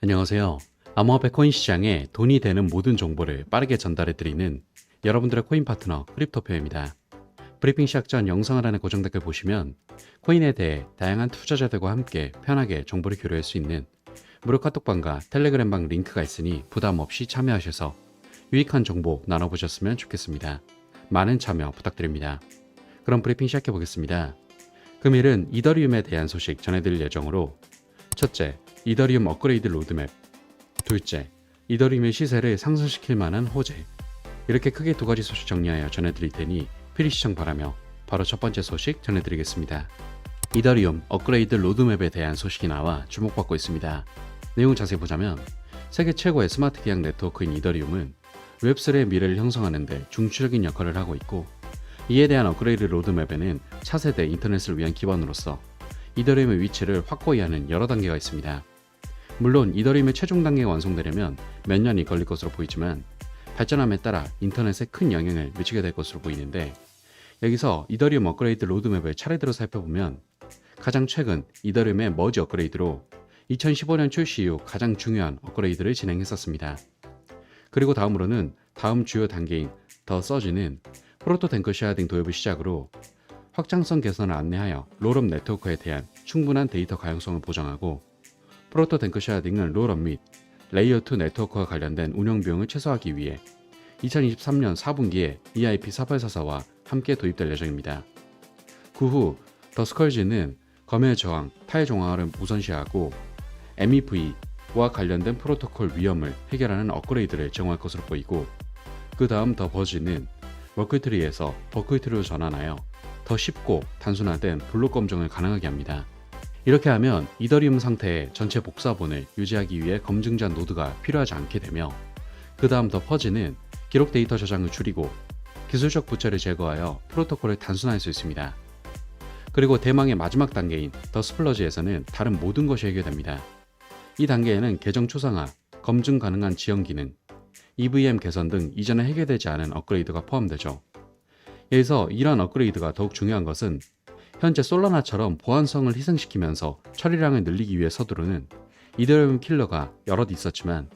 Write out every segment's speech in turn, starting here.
안녕하세요. 암호화폐 코인 시장에 돈이 되는 모든 정보를 빠르게 전달해 드리는 여러분들의 코인 파트너 크립토표입니다. 브리핑 시작 전 영상 하단의 고정 댓글 보시면 코인에 대해 다양한 투자자들과 함께 편하게 정보를 교류할 수 있는 무료 카톡방과 텔레그램방 링크가 있으니 부담 없이 참여하셔서 유익한 정보 나눠보셨으면 좋겠습니다. 많은 참여 부탁드립니다. 그럼 브리핑 시작해 보겠습니다. 금일은 이더리움에 대한 소식 전해드릴 예정으로 첫째, 이더리움 업그레이드 로드맵 둘째, 이더리움의 시세를 상승시킬 만한 호재 이렇게 크게 두 가지 소식 정리하여 전해드릴 테니 필히 시청 바라며 바로 첫 번째 소식 전해드리겠습니다. 이더리움 업그레이드 로드맵에 대한 소식이 나와 주목받고 있습니다. 내용을 자세히 보자면 세계 최고의 스마트 계약 네트워크인 이더리움은 웹3의 미래를 형성하는 데 중추적인 역할을 하고 있고 이에 대한 업그레이드 로드맵에는 차세대 인터넷을 위한 기반으로서 이더리움의 위치를 확고히 하는 여러 단계가 있습니다. 물론 이더리움의 최종 단계가 완성되려면 몇 년이 걸릴 것으로 보이지만 발전함에 따라 인터넷에 큰 영향을 미치게 될 것으로 보이는데 여기서 이더리움 업그레이드 로드맵을 차례대로 살펴보면 가장 최근 이더리움의 머지 업그레이드로 2015년 출시 이후 가장 중요한 업그레이드를 진행했었습니다. 그리고 다음으로는 다음 주요 단계인 더 서지는 프로토 탱크 쉐어딩 도입을 시작으로 확장성 개선을 안내하여 롤업 네트워크에 대한 충분한 데이터 가용성을 보장하고 프로토 탱크 쉐어딩은 롤업 및 레이어 2 네트워크와 관련된 운영 비용을 최소화하기 위해 2023년 4분기에 E EIP4844와 함께 도입될 예정입니다. 그 후 더 스컬지는 검열 저항, 타일 정화를 우선시하고 MEV와 관련된 프로토콜 위험을 해결하는 업그레이드를 제공할 것으로 보이고 그 다음 더 버즈는 워크트리에서 버크트리로 전환하여 더 쉽고 단순화된 블록 검증을 가능하게 합니다. 이렇게 하면 이더리움 상태의 전체 복사본을 유지하기 위해 검증자 노드가 필요하지 않게 되며 그 다음 더 퍼즈는 기록 데이터 저장을 줄이고 기술적 부채를 제거하여 프로토콜을 단순화할 수 있습니다. 그리고 대망의 마지막 단계인 더 스플러지에서는 다른 모든 것이 해결됩니다. 이 단계에는 계정 초상화, 검증 가능한 지연 기능, EVM 개선 등 이전에 해결되지 않은 업그레이드가 포함되죠. 여기서 이러한 업그레이드가 더욱 중요한 것은 현재 솔라나처럼 보안성을 희생시키면서 처리량을 늘리기 위해 서두르는 이더리움 킬러가 여럿 있었지만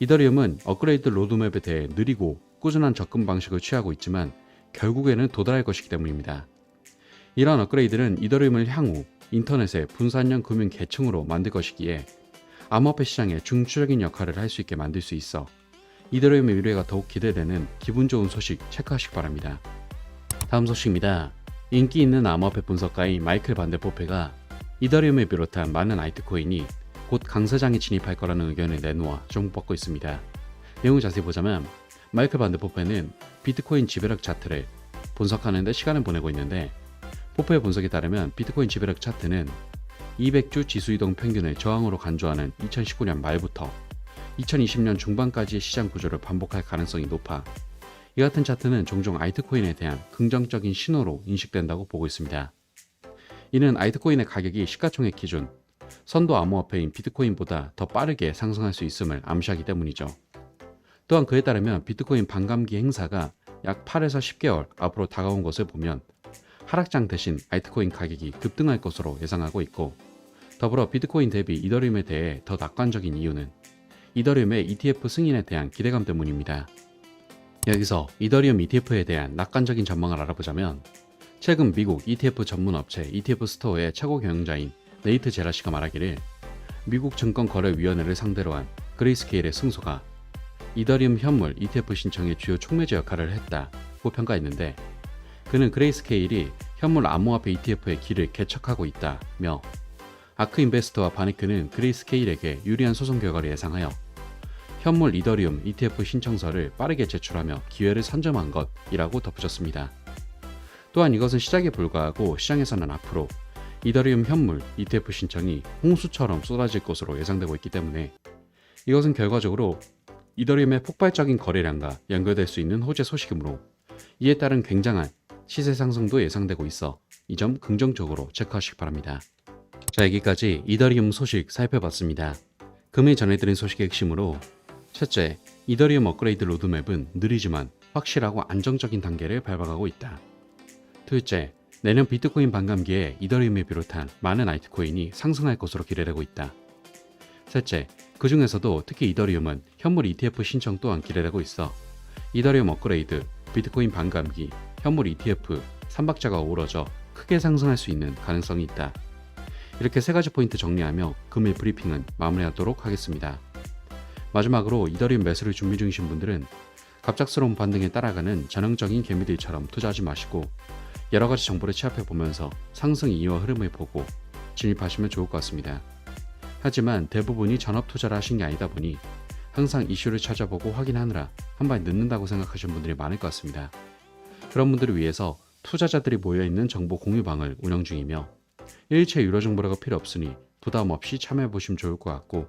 이더리움은 업그레이드 로드맵에 대해 느리고 꾸준한 접근 방식을 취하고 있지만 결국에는 도달할 것이기 때문입니다. 이러한 업그레이드는 이더리움을 향후 인터넷의 분산형 금융 계층으로 만들 것이기에 암호화폐 시장에 중추적인 역할을 할 수 있게 만들 수 있어 이더리움의 미래가 더욱 기대되는 기분 좋은 소식 체크하시기 바랍니다. 다음 소식입니다. 인기 있는 암호화폐 분석가인 마이클 반데포페가 이더리움을 비롯한 많은 알트코인이 곧 강세장에 진입할 거라는 의견을 내놓아 주목받고 있습니다. 내용을 자세히 보자면 마이클 반데포페는 비트코인 지배력 차트를 분석하는 데 시간을 보내고 있는데 포페의 분석에 따르면 비트코인 지배력 차트는 200주 지수 이동 평균을 저항으로 간주하는 2019년 말부터 2020년 중반까지의 시장 구조를 반복할 가능성이 높아 이 같은 차트는 종종 알트코인에 대한 긍정적인 신호로 인식된다고 보고 있습니다. 이는 알트코인의 가격이 시가총액 기준 선도 암호화폐인 비트코인보다 더 빠르게 상승할 수 있음을 암시하기 때문이죠. 또한 그에 따르면 비트코인 반감기 행사가 약 8에서 10개월 앞으로 다가온 것을 보면 하락장 대신 알트코인 가격이 급등할 것으로 예상하고 있고 더불어 비트코인 대비 이더리움에 대해 더 낙관적인 이유는 이더리움의 ETF 승인에 대한 기대감 때문입니다. 여기서 이더리움 ETF에 대한 낙관적인 전망을 알아보자면 최근 미국 ETF 전문 업체 ETF 스토어의 최고 경영자인 네이트 제라시가 말하기를 미국 증권거래위원회를 상대로 한 그레이스케일의 승소가 이더리움 현물 ETF 신청의 주요 촉매제 역할을 했다고 평가했는데 그는 그레이스케일이 현물 암호화폐 ETF의 길을 개척하고 있다며 아크 인베스터와 바니크는 그레이스케일에게 유리한 소송 결과를 예상하여 현물 이더리움 ETF 신청서를 빠르게 제출하며 기회를 선점한 것이라고 덧붙였습니다. 또한 이것은 시작에 불과하고 시장에서는 앞으로 이더리움 현물 ETF 신청이 홍수처럼 쏟아질 것으로 예상되고 있기 때문에 이것은 결과적으로 이더리움의 폭발적인 거래량과 연결될 수 있는 호재 소식이므로 이에 따른 굉장한 시세 상승도 예상되고 있어 이 점 긍정적으로 체크하시기 바랍니다. 자 여기까지 이더리움 소식 살펴봤습니다. 금일 전해드린 소식의 핵심으로 첫째, 이더리움 업그레이드 로드맵은 느리지만 확실하고 안정적인 단계를 밟아가고 있다. 둘째, 내년 비트코인 반감기에 이더리움을 비롯한 많은 알트코인이 상승할 것으로 기대되고 있다. 셋째, 그 중에서도 특히 이더리움은 현물 ETF 신청 또한 기대되고 있어 이더리움 업그레이드, 비트코인 반감기, 현물 ETF, 삼박자가 어우러져 크게 상승할 수 있는 가능성이 있다. 이렇게 세 가지 포인트 정리하며 금일 브리핑은 마무리하도록 하겠습니다. 마지막으로 이더리움 매수를 준비 중이신 분들은 갑작스러운 반등에 따라가는 전형적인 개미들처럼 투자하지 마시고 여러 가지 정보를 취합해 보면서 상승 이유와 흐름을 보고 진입하시면 좋을 것 같습니다. 하지만 대부분이 전업 투자를 하신 게 아니다 보니 항상 이슈를 찾아보고 확인하느라 한발 늦는다고 생각하시는 분들이 많을 것 같습니다. 그런 분들을 위해서 투자자들이 모여있는 정보 공유방을 운영 중이며 일체 유료 정보라가 필요 없으니 부담 없이 참여해 보시면 좋을 것 같고